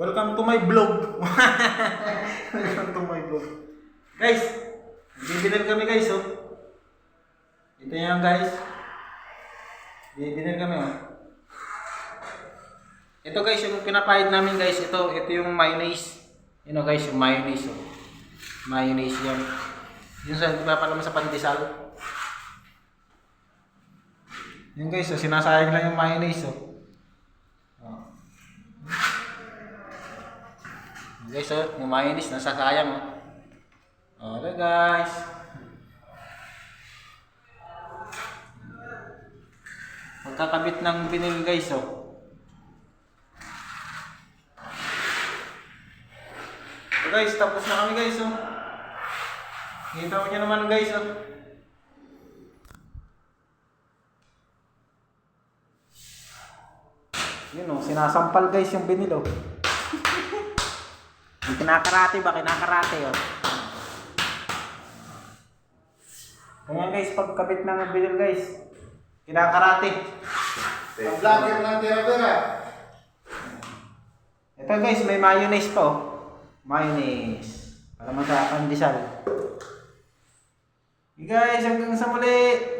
Welcome to my vlog. Welcome to my vlog. Guys, bibinil kami guys, oh. Ito yan guys. Bibinil kami, oh. Ito guys, yung pinapahid namin guys, ito, ito yung mayonnaise. Yun know, guys, yung mayonnaise, oh. Mayonnaise yan. Yung sa pinapalaman sa pandesal. Yun guys, oh, sinasayang lang yung mayonnaise, oh. Oh. Guys, oh, yung mayonnaise, nasasayang, oh. Okay, guys. Magkakabit ng binil, guys, oh. So, guys, tapos na kami, guys, oh. Kita nyo naman, guys, oh. Yun, oh, sinasampal, guys, yung binil, oh. Kinakarate ba? Kinakarate, oh. Ganyan guys, pagkabit ng binil guys. Kinakarate. Ang vlogger ng tira-tira. Ito guys, may mayonnaise to. Mayonnaise. Para sa pandesal. Okay guys, hanggang sa muli.